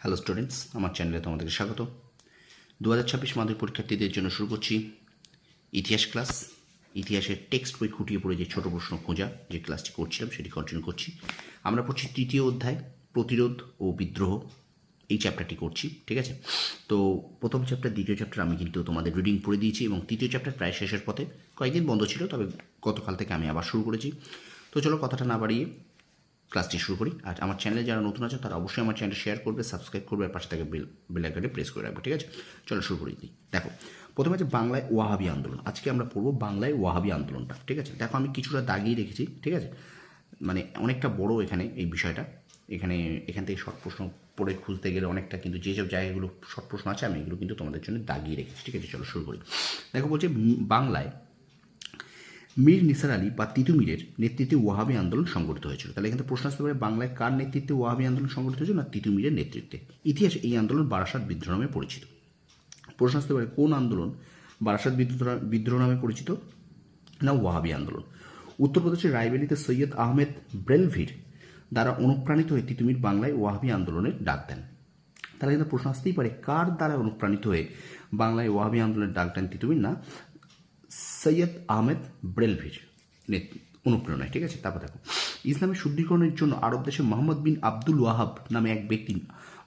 Hello students আমার চ্যানেলে তোমাদেরকে স্বাগত। দু হাজার ছাব্বিশ মাধ্যমিক পরীক্ষার্থীদের জন্য শুরু করছি ইতিহাস ক্লাস ইতিহাসের টেক্সট বই খুঁটিয়ে পড়ে যে ছোট প্রশ্ন খোঁজা, যে ক্লাসটি করছিলাম সেটি কন্টিনিউ করছি। আমরা পড়ছি তৃতীয় অধ্যায়, প্রতিরোধ ও বিদ্রোহ। এই চ্যাপ্টারটি করছি, ঠিক আছে? তো প্রথম চ্যাপ্টার দ্বিতীয় চ্যাপ্টার আমি কিন্তু তোমাদের রিডিং পড়ে দিয়েছি এবং তৃতীয় চ্যাপ্টার প্রায় শেষের পথে। কয়েকদিন বন্ধ ছিল, তবে গতকাল থেকে আমি আবার শুরু করেছি। তো চলো কথাটা না বাড়িয়ে ক্লাসটি শুরু করি। আর আমার চ্যানেলে যারা নতুন আছে তারা অবশ্যই আমার চ্যানেল শেয়ার করবে সাবস্ক্রাইব করবে, আর পাশে থেকে বেল বেল আইকনে প্রেস করে রাখবে, ঠিক আছে? চলো শুরু করি দিই দেখো, প্রথমে আছে বাংলায় ওয়াহাবি আন্দোলন। আজকে আমরা পড়ব বাংলায় ওয়াহাবি আন্দোলনটা, ঠিক আছে? দেখো, আমি কিছুটা দাগিয়ে রেখেছি, ঠিক আছে? মানে অনেকটা বড় এখানে এই বিষয়টা। এখানে, এখান থেকে শর্ট প্রশ্ন পড়ে খুঁজতে গেলে অনেকটা কিন্তু যেসব জায়গাগুলো শর্ট প্রশ্ন আছে, আমি এগুলো কিন্তু তোমাদের জন্য দাগিয়ে রেখেছি, ঠিক আছে? চলো শুরু করি। দেখো, বলছে বাংলায় মীর নিসার আলী বা তিতুমিরের নেতৃত্বে ওয়াহাবি আন্দোলন সংগঠিত হয়েছিল। তাহলে এখানে প্রশ্ন আসতে পারে, বাংলায় কার নেতৃত্বে ওয়াহাবি আন্দোলন সংগঠিত হয়েছিল না তিতুমিরের নেতৃত্বে? ইতিহাসে এই আন্দোলন বারাসাত বিদ্রোহ নামে পরিচিত। প্রশ্ন আসতে পারে, কোন আন্দোলন বারাসাত বিদ্রোহ বিদ্রোহ নামে পরিচিত? না, ওয়াহাবি আন্দোলন। উত্তরপ্রদেশের রায়বেলিতে সৈয়দ আহমেদ ব্রেলভির দ্বারা অনুপ্রাণিত হয়ে তিতুমির বাংলায় ওয়াহাবি আন্দোলনের ডাক দেন। তাহলে কিন্তু প্রশ্ন আসতেই পারে, কার দ্বারা অনুপ্রাণিত হয়ে বাংলায় ওয়াহাবি আন্দোলনের ডাক দেন তিতুমির না সৈয়দ আহমেদ ব্রেলভির অনুপ্রেরণায়, ঠিক আছে? তারপর দেখো ইসলামের শুদ্ধিকরণের জন্য আরব দেশে মোহাম্মদ বিন আব্দুল ওয়াহাব নামে এক ব্যক্তি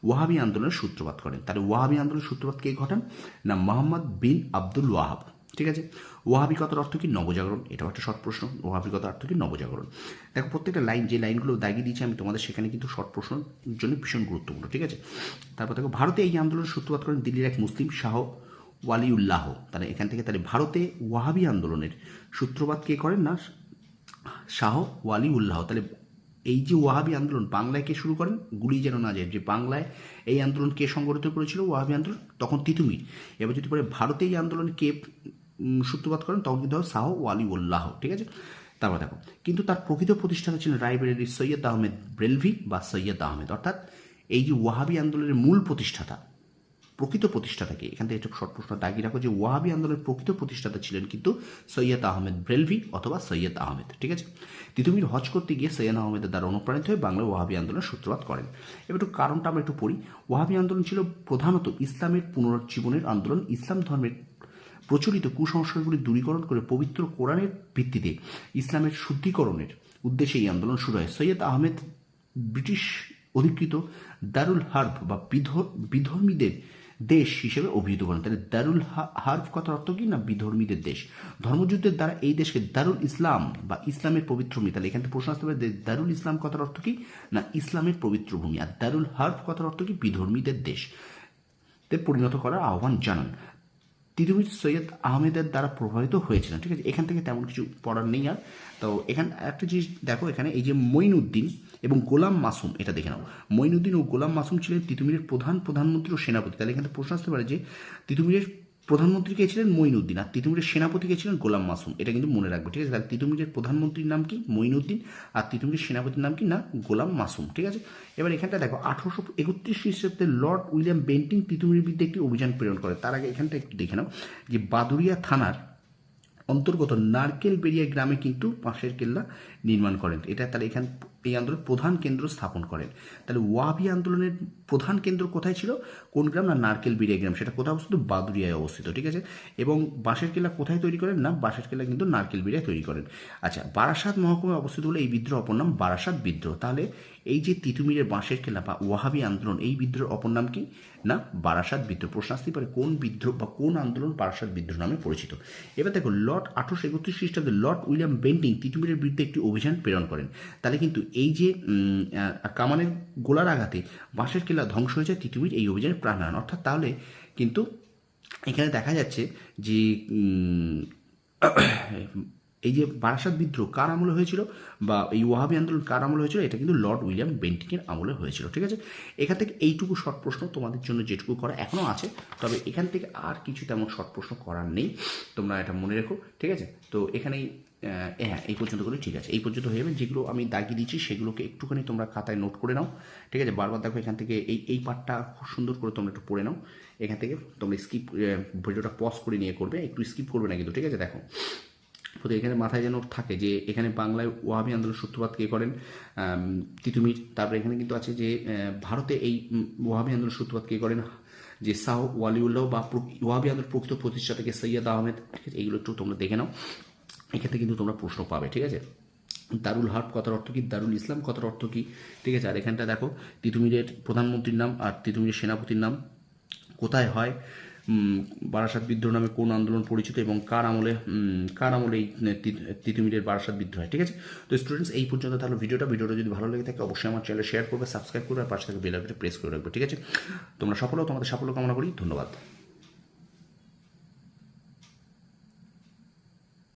ওয়াহাবি আন্দোলনের সূত্রপাত করেন। তাহলে ওয়াহাবি আন্দোলনের সূত্রপাত কে ঘটান? না, মোহাম্মদ বিন আব্দুল ওয়াহাব, ঠিক আছে? ওয়াহাবি কথার অর্থ কি? নবজাগরণ, এটাও একটা শর্ট প্রশ্ন ওয়াহাবি কথার অর্থ কি? নবজাগরণ। দেখো, প্রত্যেকটা লাইন, যে লাইনগুলো দাগিয়ে দিয়েছি, আমি তোমাদের সেখানে কিন্তু শর্ট প্রশ্নের জন্য ভীষণ গুরুত্বপূর্ণ, ঠিক আছে? তারপর দেখো, ভারতে এই আন্দোলনের সূত্রপাত করেন দিল্লির এক মুসলিম শাহ ওয়ালিউল্লাহ। তাহলে এখান থেকে তাহলে ভারতে ওয়াহাবি আন্দোলনের সূত্রপাত কে করেন না? শাহ ওয়ালিউল্লাহ। তাহলে এই যে ওয়াহাবি আন্দোলন, বাংলায় কে শুরু করেন? গুলি যেন না যায়। যে বাংলায় এই আন্দোলন কে সংগঠিত করেছিল? ওয়াহাবি আন্দোলন, তখন তিতুমির। এবার যদি পরে ভারতে এই আন্দোলন কে সূত্রপাত করেন, তখন কিন্তু শাহ ওয়ালিউল্লাহ। ঠিক আছে? তারপর দেখো, কিন্তু তার প্রকৃত প্রতিষ্ঠাতা ছিলেন রায়বেরেলির সৈয়দ আহমেদ ব্রেলভি বা সৈয়দ আহমেদ। অর্থাৎ এই যে ওয়াহাবি আন্দোলনের মূল প্রতিষ্ঠাতা প্রকৃত প্রতিষ্ঠাতাকে, এখান থেকে একটা শর্ট প্রশ্ন দাগিয়ে রাখো যে ওয়াহাবি আন্দোলনের প্রকৃত প্রতিষ্ঠাতা ছিলেন কিন্তু সৈয়দ আহমেদ ব্রেলভি অথবা সৈয়দ আহমেদ, ঠিক আছে? তিতুমির হজ করতে গিয়ে সৈয়দ আহমেদের দ্বারা অনুপ্রাণিত হয়ে বাংলায় ওয়াহাবি আন্দোলনের সূত্রপাত করেন। এবার একটু কারণটা আমরা একটু পড়ি। ওয়াহাবি আন্দোলন ছিল প্রধানত ইসলামের পুনরুজ্জীবনের আন্দোলন, ইসলাম ধর্মের প্রচলিত কুসংস্কারগুলি দূরীকরণ করে পবিত্র কোরআনের ভিত্তিতে ইসলামের শুদ্ধিকরণের উদ্দেশ্যে এই আন্দোলন শুরু হয়। সৈয়দ আহমেদ ব্রিটিশ অধিকৃত দারুল হার্ব বা বিধ- বিধর্মীদের দেশ হিসেবে অভিহিত করেন। তাহলে দারুল হা- হার্ব কথার অর্থ কি না বিধর্মীদের দেশ? ধর্মযুদ্ধের দ্বারা এই দেশকে দারুল ইসলাম বা ইসলামের পবিত্র ভূমি, তাহলে এখান থেকে প্রশ্ন আসতে পারে দারুল ইসলাম কথার অর্থ কি না ইসলামের পবিত্র ভূমি? আর দারুল হার্ফ কথার অর্থ কি বিধর্মীদের দেশ? পরিণত করার আহ্বান জানান। তিতুমির সৈয়দ আহমেদের দ্বারা প্রভাবিত হয়েছিল ঠিক আছে? এখান থেকে তেমন কিছু পড়ার নেই আর। তো এখানে, একটা জিনিস দেখো এখানে, এই যে মঈনুদ্দিন এবং গোলাম মাসুম, এটা দেখে নাও। মঈনুদ্দিন ও গোলাম মাসুম ছিলেন তিতুমিরের প্রধান প্রধানমন্ত্রী ও সেনাপতি। তাহলে এখানে প্রশ্ন আসতে পারে যে তিতুমিরের প্রধানমন্ত্রী কে ছিলেন? মঈনুদ্দিন। আর তিতুমিরের সেনাপতি কে ছিলেন? গোলাম মাসুম। এটা কিন্তু মনে রাখবে, ঠিক আছে? তাহলে তিতুমিরের প্রধানমন্ত্রীর নাম কি? মঈনুদ্দিন। আর তিতুমিরের সেনাপতির নাম কি? না, গোলাম মাসুম, ঠিক আছে? এবার এখানটা দেখো, আঠারোশো একত্রিশ খ্রিস্টাব্দে লর্ড উইলিয়াম বেন্টিং তিতুমিরের বিরুদ্ধে একটি অভিযান প্রেরণ করে। তার আগে এখানটা একটু দেখে নাও যে বাদুরিয়া থানার অন্তর্গত নারকেল বেরিয়া গ্রামে কিন্তু পাশের কেল্লা নির্মাণ করেন। এটা তাহলে এখান, এই আন্দোলনের প্রধান কেন্দ্র স্থাপন করেন। তাহলে ওয়াবি আন্দোলনের প্রধান কেন্দ্র কোথায় ছিল? কোন গ্রাম না নারকেল বেরিয়া গ্রাম? সেটা কোথায় অবস্থিত? বাদুরিয়ায় অবস্থিত, ঠিক আছে? এবং বাঁশের কেল্লা কোথায় তৈরি করেন না, বাঁশের কেল্লা কিন্তু নারকেল বেরিয়া তৈরি করেন। আচ্ছা বারাসাত মহকুমায় অবস্থিত হলে এই বিদ্রোহ অপর নাম বারাসাত বিদ্রোহ। তাহলে এই যে তিতুমিরের বাঁশের কেল্লা বা ওয়াহাবি আন্দোলন, এই বিদ্রোহের অপর নাম কি? না, বারাসাত বিদ্রোহ। প্রশ্ন আসতেই পারে কোন বিদ্রোহ বা কোন আন্দোলন বারাসাত বিদ্রোহ নামে পরিচিত। এবার দেখো লর্ড আঠারোশো একত্রিশ খ্রিস্টাব্দে লর্ড উইলিয়াম বেন্টিং তিতুমিরের বিরুদ্ধে একটি অভিযান প্রেরণ করেন। তাহলে কিন্তু এই যে কামানের গোলার আঘাতে বাঁশের কেলা ধ্বংস হয়ে যায় তিতুমির এই অভিযানে প্রাণহান। অর্থাৎ তাহলে কিন্তু এখানে দেখা যাচ্ছে যে এই যে বারাসাত বিদ্রোহ কার আমলে হয়েছিল বা এই ওয়াহাবি আন্দোলন কার আমলে হয়েছিল, এটা কিন্তু লর্ড উইলিয়াম বেন্টিংয়ের আমলে হয়েছিল, ঠিক আছে? এখান থেকে এইটুকু শর্ট প্রশ্ন তোমাদের জন্য যেটুকু করা এখনও আছে, তবে এখান থেকে আর কিছু তেমন শর্ট প্রশ্ন করার নেই, তোমরা এটা মনে রেখো, ঠিক আছে? তো এখানেই হ্যাঁ এই পর্যন্ত করে ঠিক আছে। এই পর্যন্ত হয়ে যাবে, যেগুলো আমি দাগিয়ে দিচ্ছি সেগুলোকে একটুখানি তোমরা খাতায় নোট করে নাও, ঠিক আছে? বারবার দেখো এখান থেকে এই এই পার্টটা খুব সুন্দর করে তোমরা একটু পড়ে নাও, এখান থেকে তোমরা স্কিপ ভিডিওটা পজ করে নিয়ে করবে, একটু স্কিপ করবে না কিন্তু, ঠিক আছে? দেখো প্রতি এখানে মাথায় যেন থাকে যে এখানে বাংলায় ওয়াহাবি আন্দোলন সূত্রপাত কে করেন তিতুমির। তারপরে এখানে কিন্তু আছে যে ভারতে এই ওয়াহাবি আন্দোলন সূত্রপাত কে করেন, যে শাহ ওয়ালিউল্লাহ বা ওয়াহাবি আন্দোলন প্রকৃত প্রতিষ্ঠাতাকে সৈয়দ আহমেদ। ঠিক আছে, এইগুলো একটু তোমরা দেখে নাও। এক্ষেত্রে কিন্তু তোমরা প্রশ্ন পাবে, ঠিক আছে? দারুল হার্ব কথার অর্থ কি, দারুল ইসলাম কথার অর্থ কি? ঠিক আছে, আর এখানটা দেখো, তিতুমিরের প্রধানমন্ত্রীর নাম আর তিতুমিরের সেনাপতির নাম। কোথায় হয়? বারাসাত বিদ্রোহ নামে কোন আন্দোলন পরিচিত এবং কার আমলে কার আমলে এই তিতুমিরের বারাসাত বিদ্রোহ ঠিক আছে? তো স্টুডেন্টস এই পর্যন্ত তাহলে ভিডিওটা। ভিডিওটা যদি ভালো লেগে থাকে, অবশ্যই আমার চ্যানেল শেয়ার করবে সাবস্ক্রাইব করবে, আর পাশে থেকে বেল প্রেস করে রাখবে, ঠিক আছে? তোমরা সফল তোমাদের সাফল্য কামনা করি, ধন্যবাদ।